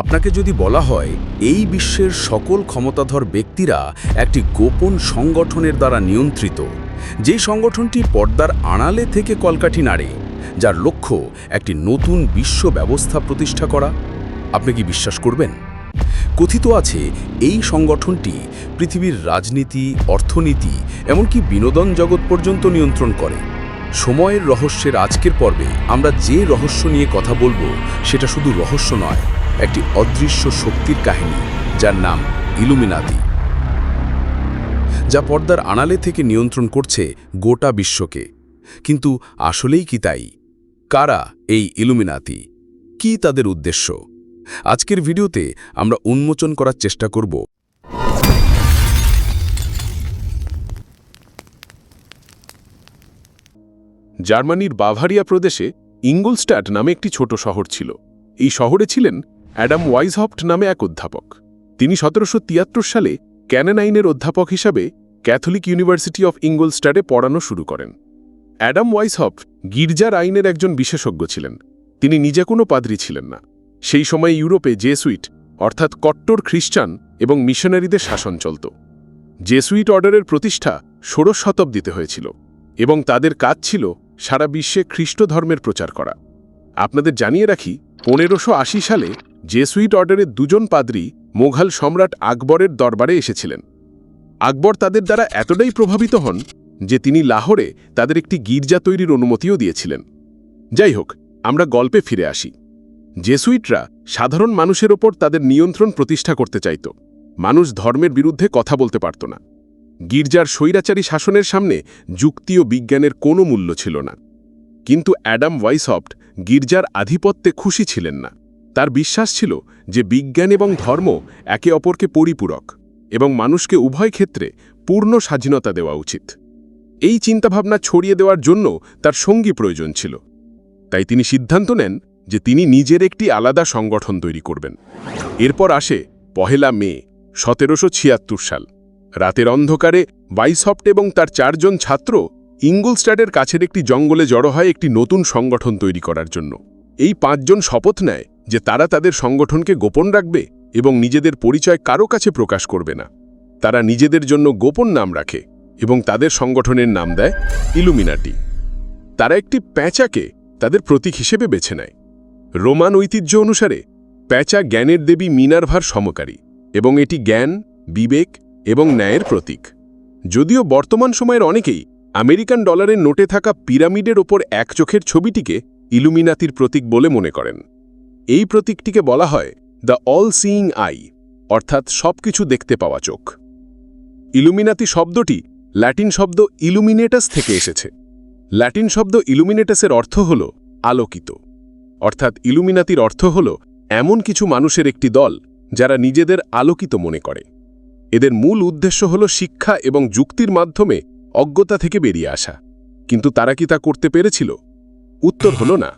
আপনাকে যদি বলা হয়, এই বিশ্বের সকল ক্ষমতাধর ব্যক্তিরা একটি গোপন সংগঠনের দ্বারা নিয়ন্ত্রিত, যে সংগঠনটি পর্দার আড়ালে থেকে কলকাঠি নাড়ে, যার লক্ষ্য একটি নতুন বিশ্ব ব্যবস্থা প্রতিষ্ঠা করা, আপনি কি বিশ্বাস করবেন? কথিত আছে, এই সংগঠনটি পৃথিবীর রাজনীতি, অর্থনীতি, এমনকি বিনোদন জগৎ পর্যন্ত নিয়ন্ত্রণ করে। সময়ের রহস্যের আজকের পর্বে আমরা যে রহস্য নিয়ে কথা বলব, সেটা শুধু রহস্য নয় একটি অদৃশ্য শক্তির কাহিনী, যার নাম ইলুমিনাতি, যা পর্দার আড়ালে থেকে নিয়ন্ত্রণ করছে গোটা বিশ্বকে। কিন্তু আসলেই কি তাই? কারা এই ইলুমিনাতি? কি তাদের উদ্দেশ্য? আজকের ভিডিওতে আমরা উন্মোচন করার চেষ্টা করব। জার্মানির বাভারিয়া প্রদেশে ইঙ্গুলস্ট্যাট নামে একটি ছোট শহর ছিল। এই শহরে ছিলেন অ্যাডাম ওয়াইজহপ্ট নামে এক অধ্যাপক। তিনি সতেরোশো তিয়াত্তর সালে ক্যানেন আইনের অধ্যাপক হিসাবে ক্যাথলিক ইউনিভার্সিটি অফ ইঙ্গুলস্ট্যাটে পড়ানো শুরু করেন। অ্যাডাম ওয়াইসহপ্ট গির্জার আইনের একজন বিশেষজ্ঞ ছিলেন। তিনি নিজে কোনো পাদ্রী ছিলেন না। সেই সময় ইউরোপে জেসুইট, অর্থাৎ কট্টর খ্রিস্টান এবং মিশনারিদের শাসন চলত। জেসুইট অর্ডারের প্রতিষ্ঠা ষোড়শ শতাব্দীতে হয়েছিল এবং তাদের কাজ ছিল সারা বিশ্বে খ্রিস্ট ধর্মের প্রচার করা। আপনাদের জানিয়ে রাখি পনেরোশো সালে জেসুইট অর্ডারের দুজন পাদ্রী মোঘল সম্রাট আকবরের দরবারে এসেছিলেন। আকবর তাদের দ্বারা এতটাই প্রভাবিত হন যে তিনি লাহোরে তাদের একটি গির্জা তৈরির অনুমতিও দিয়েছিলেন। যাই হোক, আমরা গল্পে ফিরে আসি। জেসুইটরা সাধারণ মানুষের ওপর তাদের নিয়ন্ত্রণ প্রতিষ্ঠা করতে চাইত, মানুষ ধর্মের বিরুদ্ধে কথা বলতে পারত না। গির্জার স্বৈরাচারী শাসনের সামনে যুক্তি ও বিজ্ঞানের কোনো মূল্য ছিল না। কিন্তু অ্যাডাম ওয়াইসফট গির্জার আধিপত্যে খুশি ছিলেন না। তার বিশ্বাস ছিল যে বিজ্ঞান এবং ধর্ম একে অপরকে পরিপূরক এবং মানুষকে উভয় ক্ষেত্রে পূর্ণ স্বাধীনতা দেওয়া উচিত। এই চিন্তাভাবনা ছড়িয়ে দেওয়ার জন্য তার সঙ্গী প্রয়োজন ছিল। তাই তিনি সিদ্ধান্ত নেন যে তিনি নিজের একটি আলাদা সংগঠন তৈরি করবেন। এরপর আসে পহেলা মে, সতেরোশো ছিয়াত্তর সাল। রাতের অন্ধকারে বাইসফট এবং তার চারজন ছাত্র ইঙ্গুলস্ট্যাডের কাছের একটি জঙ্গলে জড়ো হয় একটি নতুন সংগঠন তৈরি করার জন্য। এই পাঁচজন শপথ নেয় যে তারা তাদের সংগঠনকে গোপন রাখবে এবং নিজেদের পরিচয় কারও কাছে প্রকাশ করবে না। তারা নিজেদের জন্য গোপন নাম রাখে এবং তাদের সংগঠনের নাম দেয় ইলুমিনাটি। তারা একটি প্যাঁচাকে তাদের প্রতীক হিসেবে বেছে নেয়। রোমান ঐতিহ্য অনুসারে, প্যাঁচা জ্ঞানের দেবী মিনার্ভার সমকারী এবং এটি জ্ঞান, বিবেক এবং ন্যায়ের প্রতীক। যদিও বর্তমান সময়ের অনেকেই আমেরিকান ডলারের নোটে থাকা পিরামিডের ওপর এক চোখের ছবিটিকে ইলুমিনাতির প্রতীক বলে মনে করেন। এই প্রতীকটিকে বলা হয় দ্য অল সিইং আই, অর্থাৎ সবকিছু দেখতে পাওয়া চোখ। ইলুমিনাতি শব্দটি ল্যাটিন শব্দ ইলুমিনেটাস থেকে এসেছে। ল্যাটিন শব্দ ইলুমিনেটাসের অর্থ হল আলোকিত। অর্থাৎ ইলুমিনাতির অর্থ হল এমন কিছু মানুষের একটি দল যারা নিজেদের আলোকিত মনে করে। এদের মূল উদ্দেশ্য হল শিক্ষা এবং যুক্তির মাধ্যমে অজ্ঞতা থেকে বেরিয়ে আসা। কিন্তু তারা কি তা করতে পেরেছিল? উত্তর হল না।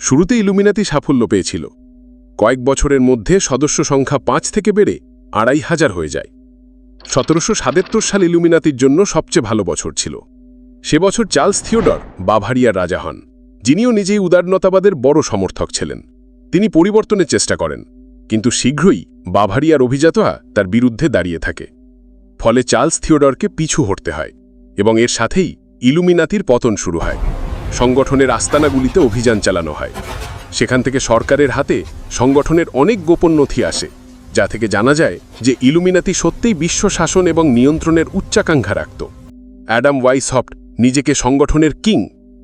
শুরুতে ইলুমিনাতি সাফল্য পেয়েছিল। কয়েক বছরের মধ্যে সদস্য সংখ্যা পাঁচ থেকে বেড়ে আড়াই হাজার হয়ে যায়। সতেরোশো সাতাত্তর সাল ইলুমিনাতির জন্য সবচেয়ে ভালো বছর ছিল। সে বছর চার্লস থিওডর বাভারিয়ার রাজা হন, যিনিও নিজেই উদারনতাবাদের বড় সমর্থক ছিলেন। তিনি পরিবর্তনের চেষ্টা করেন, কিন্তু শীঘ্রই বাভারিয়ার অভিজাতরা তার বিরুদ্ধে দাঁড়িয়ে থাকে। ফলে চার্লস থিওডরকে পিছু হটতে হয় এবং এর সাথেই ইলুমিনাতির পতন শুরু হয়। সংগঠনের আস্তানাগুলিতে অভিযান চালানো হয়। সেখান থেকে সরকারের হাতে সংগঠনের অনেক গোপন নথি আসে, যা থেকে জানা যায় যে ইলুমিনাতি সত্যিই বিশ্ব শাসন এবং নিয়ন্ত্রণের উচ্চাকাঙ্ক্ষা রাখত। অ্যাডাম ওয়াইসফট নিজেকে সংগঠনের কিং,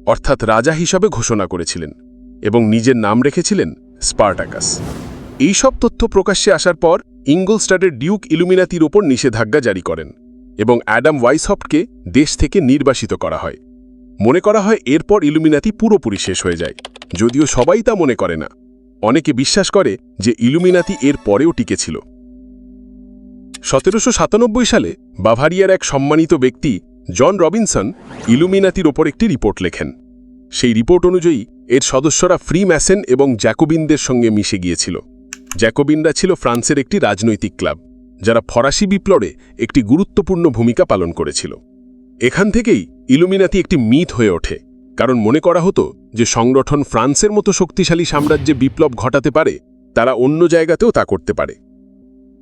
অর্থাৎ রাজা হিসাবে ঘোষণা করেছিলেন এবং নিজের নাম রেখেছিলেন স্পার্টাকাস। এইসব তথ্য প্রকাশ্যে আসার পর ইঙ্গলস্টাডের ডিউক ইলুমিনাতির ওপর নিষেধাজ্ঞা জারি করেন এবং অ্যাডাম ওয়াইসফটকে দেশ থেকে নির্বাসিত করা হয়। মনে করা হয় এরপর ইলুমিনাতি পুরোপুরি শেষ হয়ে যায়, যদিও সবাই তা মনে করে না। অনেকে বিশ্বাস করে যে ইলুমিনাতি এর পরেও টিকেছিল সতেরোশো সাতানব্বই সালে বাভারিয়ার এক সম্মানিত ব্যক্তি জন রবিনসন ইলুমিনাতির ওপর একটি রিপোর্ট লেখেন। সেই রিপোর্ট অনুযায়ী এর সদস্যরা ফ্রি ম্যাসেন এবং জ্যাকোবিনদের সঙ্গে মিশে গিয়েছিল। জ্যাকোবিনরা ছিল ফ্রান্সের একটি রাজনৈতিক ক্লাব, যারা ফরাসি বিপ্লবে একটি গুরুত্বপূর্ণ ভূমিকা পালন করেছিল। এখান থেকেই ইলুমিনাতি একটি মিথ হয়ে ওঠে, কারণ মনে করা হতো যে সংগঠন ফ্রান্সের মতো শক্তিশালী সাম্রাজ্যে বিপ্লব ঘটাতে পারে, তারা অন্য জায়গাতেও তা করতে পারে।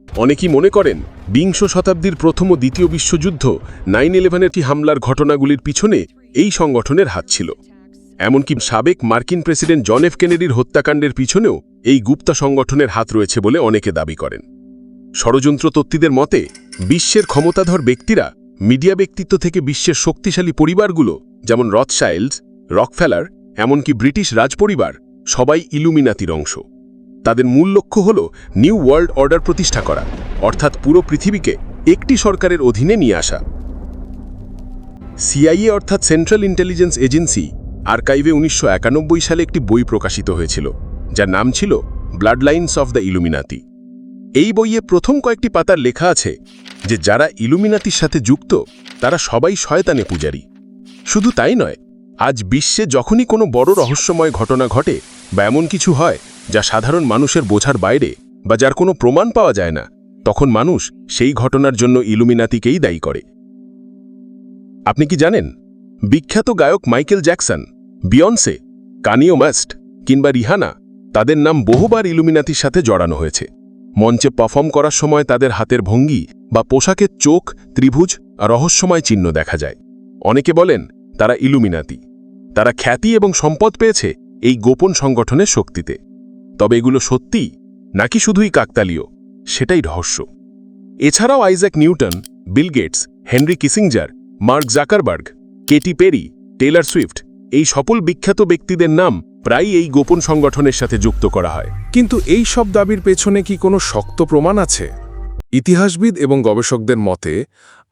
অনেকেই মনে করেন বিংশ শতাব্দীর প্রথম ও দ্বিতীয় বিশ্বযুদ্ধ নাইন ইলেভেনের হামলার ঘটনাগুলির পিছনে এই সংগঠনের হাত ছিল। এমনকি সাবেক মার্কিন প্রেসিডেন্ট জন এফ কেনেডির হত্যাকাণ্ডের পিছনেও এই গুপ্তা সংগঠনের হাত রয়েছে বলে অনেকে দাবি করেন। ষড়যন্ত্র তত্ত্বীদের মতে, বিশ্বের ক্ষমতাধর ব্যক্তিরা মিডিয়া ব্যক্তিত্ব থেকে বিশ্বের শক্তিশালী পরিবারগুলো, যেমন রথশাইল্ডস, রকফেলার, এমনকি ব্রিটিশ রাজপরিবার, সবাই ইলুমিনাতির অংশ। তাদের মূল লক্ষ্য হল নিউ ওয়ার্ল্ড অর্ডার প্রতিষ্ঠা করা, অর্থাৎ পুরো পৃথিবীকে একটি সরকারের অধীনে নিয়ে আসা। সিআইএ অর্থাৎ সেন্ট্রাল ইন্টেলিজেন্স এজেন্সি, আর্কাইভে উনিশশো একানব্বই সালে একটি বই প্রকাশিত হয়েছিল। যার নাম ছিল blood lines of the Illuminati এই বইয়ে প্রথম কয়েকটি পাতার লেখা আছে যে যারা ইলুমিনাতির সাথে যুক্ত, তারা সবাই শয়তানে পূজারী। শুধু তাই নয়, আজ বিশ্বে যখনই কোনো বড় রহস্যময় ঘটনা ঘটে বা এমন কিছু হয় যা সাধারণ মানুষের বোঝার বাইরে বা যার কোনো প্রমাণ পাওয়া যায় না, তখন মানুষ সেই ঘটনার জন্য ইলুমিনাতিকেই দায়ী করে। আপনি কি জানেন? বিখ্যাত গায়ক মাইকেল জ্যাকসন বিয়ন্সে কানিও মাস্ট কিংবা রিহানা তাদের নাম বহুবার ইলুমিনাতির সাথে জড়ানো হয়েছে। মঞ্চে পারফর্ম করার সময় তাদের হাতের ভঙ্গি বা পোশাকের চোখ, ত্রিভুজ আর রহস্যময় চিহ্ন দেখা যায়। অনেকে বলেন, তারা ইলুমিনাতি। তারা খ্যাতি এবং সম্পদ পেয়েছে এই গোপন সংগঠনের শক্তিতে। তবে এগুলো সত্যি নাকি শুধুই কাকতালীয়? সেটাই রহস্য। এছাড়াও Isaac Newton, Bill Gates, Henry Kissinger Mark Zuckerberg, Katy Perry, Taylor Swift এই সফল বিখ্যাত ব্যক্তিদের নাম প্রায়ই এই গোপন সংগঠনের সাথে যুক্ত করা হয়। কিন্তু এই সব দাবির পেছনে কি কোনো শক্ত প্রমাণ আছে? ইতিহাসবিদ এবং গবেষকদের মতে,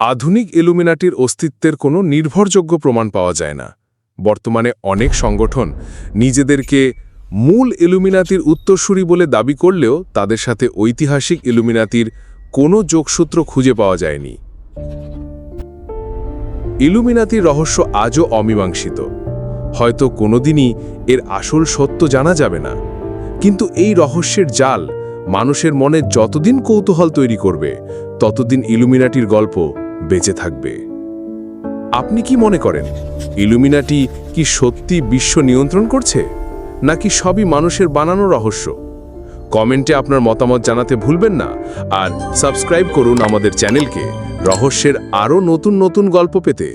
আধুনিক এলুমিনাটির অস্তিত্বের কোনো নির্ভরযোগ্য প্রমাণ পাওয়া যায় না। বর্তমানে অনেক সংগঠন নিজেদেরকে মূল এলুমিনাতির উত্তরসূরি বলে দাবি করলেও তাদের সাথে ঐতিহাসিক এলুমিনাতির কোনো যোগসূত্র খুঁজে পাওয়া যায়নি। ইলুমিনাতির রহস্য আজও অমীমাংসিত। হয়তো কোনোদিনই এর আসল সত্য জানা যাবে না। কিন্তু এই রহস্যের জাল মানুষের মনে যতদিন কৌতূহল তৈরি করবে, ততদিন ইলুমিনাটির গল্প বেঁচে থাকবে। আপনি কি মনে করেন, ইলুমিনাটি কি সত্যি বিশ্ব নিয়ন্ত্রণ করছে, নাকি সবই মানুষের বানানো রহস্য? কমেন্টে আপনার মতামত জানাতে ভুলবেন না, আর সাবস্ক্রাইব করুন আমাদের চ্যানেলকে রহস্যের আরও নতুন নতুন গল্প পেতে।